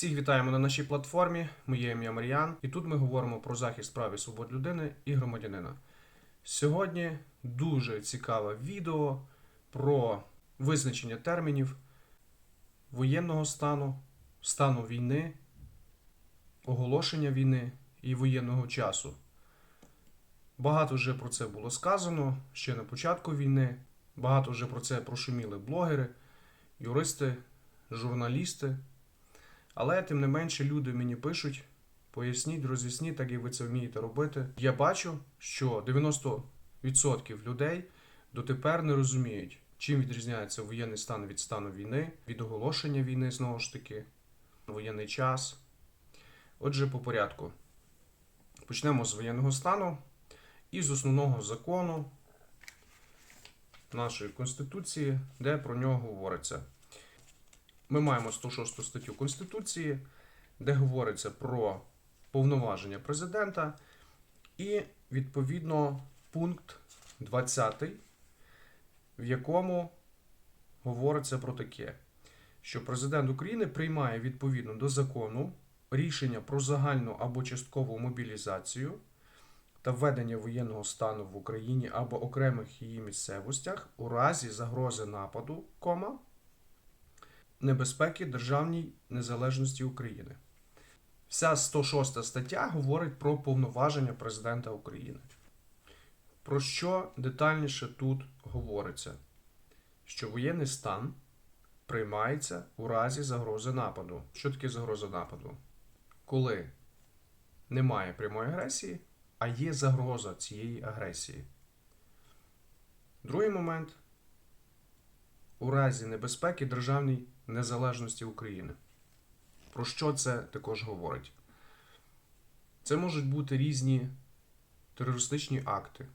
Всіх вітаємо на нашій платформі. Моє ім'я Мар'ян, і тут ми говоримо про захист прав і свобод людини і громадянина. Сьогодні дуже цікаве відео про визначення термінів воєнного стану, стану війни, оголошення війни і воєнного часу. Багато вже про це було сказано ще на початку війни. Багато вже про це прошуміли блогери, юристи, журналісти. Але тим не менше люди мені пишуть, поясніть, роз'ясніть, так як ви це вмієте робити. Я бачу, що 90% людей дотепер не розуміють, чим відрізняється воєнний стан від стану війни, від оголошення війни знову ж таки, воєнний час. Отже, по порядку. Почнемо з воєнного стану і з основного закону нашої Конституції, де про нього говориться. Ми маємо 106 статтю Конституції, де говориться про повноваження президента, і відповідно пункт 20, в якому говориться про таке, що президент України приймає відповідно до закону рішення про загальну або часткову мобілізацію та введення воєнного стану в Україні або окремих її місцевостях у разі загрози нападу, кома, небезпеки державній незалежності України. Вся 106 стаття говорить про повноваження президента України. Про що детальніше тут говориться? Що воєнний стан приймається у разі загрози нападу. Що таке загроза нападу? Коли немає прямої агресії, а є загроза цієї агресії. Другий момент у разі небезпеки державній незалежності України. Про що це також говорить? Це можуть бути різні терористичні акти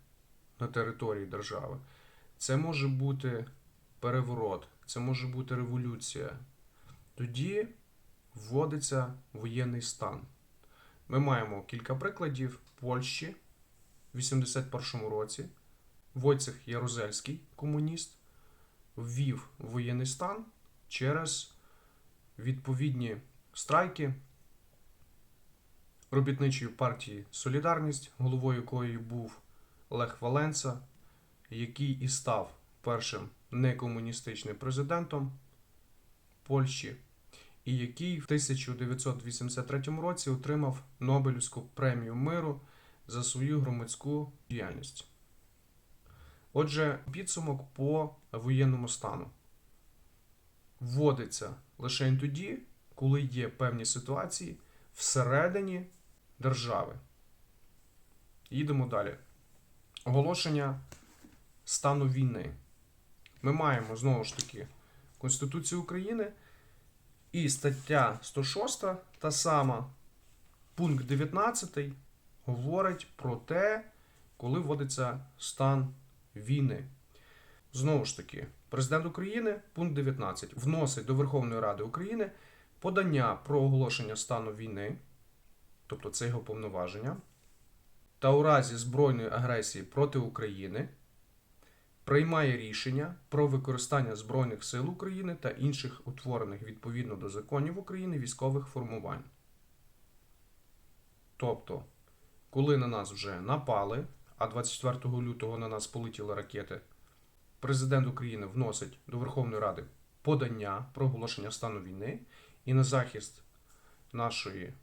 на території держави. Це може бути переворот, це може бути революція. Тоді вводиться воєнний стан. Ми маємо кілька прикладів Польщі в 81-му році. Войцех Ярузельський, комуніст, ввів воєнний стан через відповідні страйки робітничої партії Солідарність, головою якої був Лех Валенца, який і став першим некомуністичним президентом Польщі, і який в 1983 році отримав Нобелівську премію миру за свою громадську діяльність. Отже, підсумок по воєнному стану вводиться лише тоді, коли є певні ситуації всередині держави. Їдемо далі. Оголошення стану війни. Ми маємо знову ж таки Конституцію України і стаття 106, та сама, пункт 19 говорить про те, коли вводиться стан війни. Знову ж таки, президент України, пункт 19, вносить до Верховної Ради України подання про оголошення стану війни, тобто це його повноваження, та у разі збройної агресії проти України приймає рішення про використання Збройних сил України та інших утворених відповідно до законів України військових формувань. Тобто, коли на нас вже напали, а 24 лютого на нас полетіли ракети, президент України вносить до Верховної Ради подання про оголошення стану війни і на захист нашої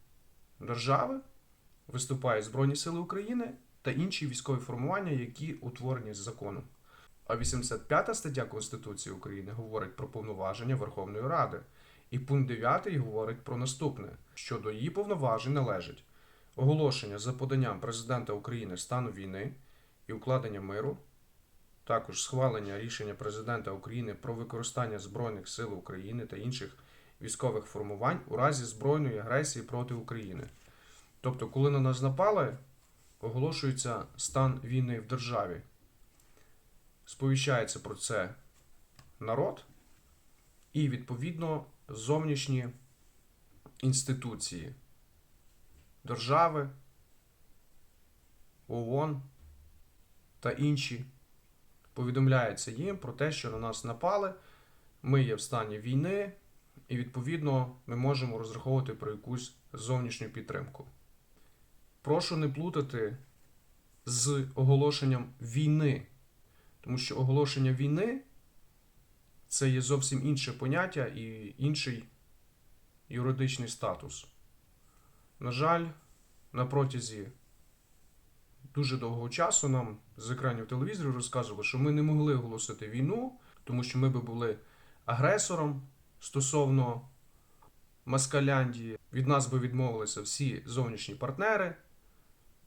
держави виступають Збройні Сили України та інші військові формування, які утворені з законом. А 85 стаття Конституції України говорить про повноваження Верховної Ради. І пункт 9 говорить про наступне: що до її повноважень належить оголошення за поданням президента України стану війни і укладення миру, також схвалення рішення президента України про використання Збройних сил України та інших військових формувань у разі збройної агресії проти України. Тобто, коли на нас напали, оголошується стан війни в державі. Сповіщається про це народ і, відповідно, зовнішні інституції держави, ООН та інші повідомляється їм про те, що на нас напали, ми є в стані війни, і відповідно ми можемо розраховувати про якусь зовнішню підтримку. Прошу не плутати з оголошенням війни, тому що оголошення війни це є зовсім інше поняття і інший юридичний статус. На жаль, на протязі дуже довгого часу нам з екранів телевізорів розказували, що ми не могли оголосити війну, тому що ми би були агресором стосовно Маскаляндії. Від нас би відмовилися всі зовнішні партнери,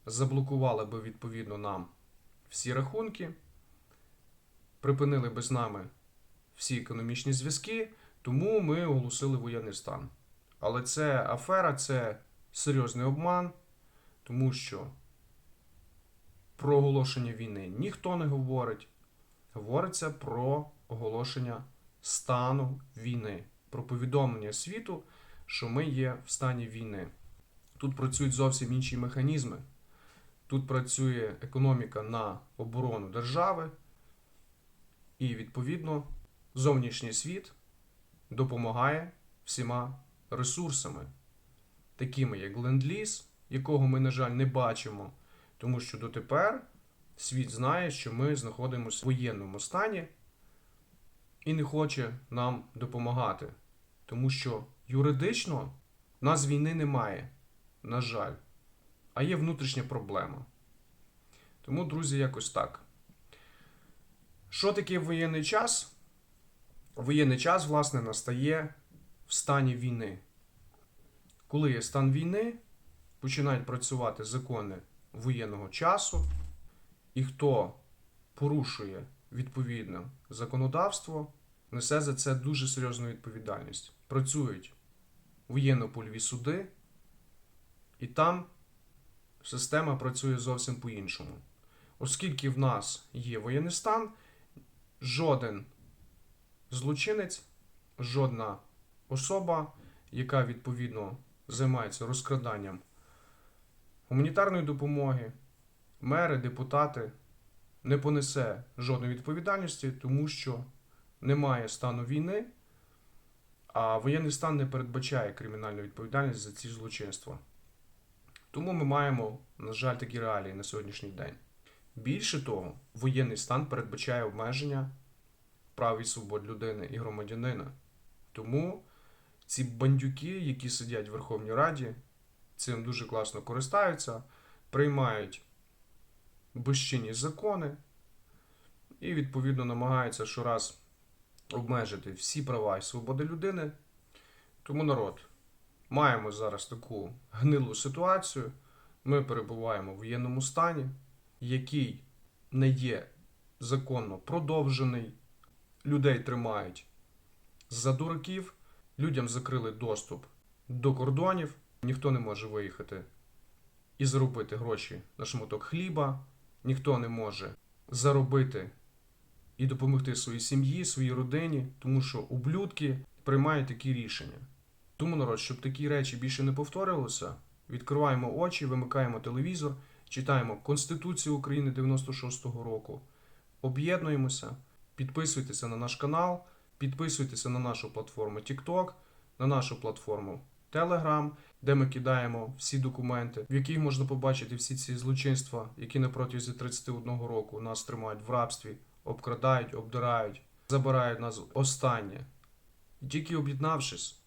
заблокували би відповідно нам всі рахунки, припинили би з нами всі економічні зв'язки, тому ми оголосили воєнний стан. Але це афера, це серйозний обман, тому що про оголошення війни ніхто не говорить. Говориться про оголошення стану війни, про повідомлення світу, що ми є в стані війни. Тут працюють зовсім інші механізми. Тут працює економіка на оборону держави, і, відповідно, зовнішній світ допомагає всіма ресурсами, такими як Ленд-Ліз, якого ми, на жаль, не бачимо, тому що дотепер світ знає, що ми знаходимося в воєнному стані і не хоче нам допомагати, тому що юридично нас війни немає, на жаль, а є внутрішня проблема. Тому, друзі, якось так. Що таке воєнний час? Воєнний час, власне, настає в стані війни. Коли є стан війни, починають працювати закони воєнного часу, і хто порушує відповідне законодавство, несе за це дуже серйозну відповідальність. Працюють воєнно-польові суди, і там система працює зовсім по-іншому. Оскільки в нас є воєнний стан, жоден злочинець, жодна особа, яка відповідно займається розкраданням гуманітарної допомоги, мери, депутати, не понесе жодної відповідальності, тому що немає стану війни, а воєнний стан не передбачає кримінальну відповідальність за ці злочинства. Тому ми маємо, на жаль, такі реалії на сьогоднішній день. Більше того, воєнний стан передбачає обмеження прав і свобод людини і громадянина. Тому ці бандюки, які сидять в Верховній Раді, цим дуже класно користаються, приймають безчинні закони і, відповідно, намагаються щораз обмежити всі права і свободи людини. Тому народ, маємо зараз таку гнилу ситуацію. Ми перебуваємо в воєнному стані, який не є законно продовжений. Людей тримають за дураків, людям закрили доступ до кордонів, ніхто не може виїхати і заробити гроші на шматок хліба, ніхто не може заробити і допомогти своїй сім'ї, своїй родині, тому що ублюдки приймають такі рішення. Тому, народ, щоб такі речі більше не повторювалися, відкриваємо очі, вимикаємо телевізор, читаємо Конституцію України 96-го року, об'єднуємося, підписуйтеся на наш канал, підписуйтеся на нашу платформу TikTok, на нашу платформу Telegram, де ми кидаємо всі документи, в яких можна побачити всі ці злочинства, які на протязі 31 року нас тримають в рабстві, обкрадають, обдирають, забирають нас останнє. І тільки об'єднавшись,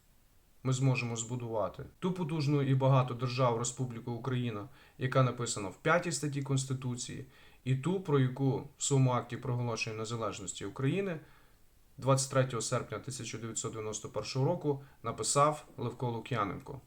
ми зможемо збудувати ту потужну і багату державу Республіку Україна, яка написана в 5 статті Конституції, і ту, про яку в своєму акті проголошення незалежності України 23 серпня 1991 року написав Левко Лук'яненко.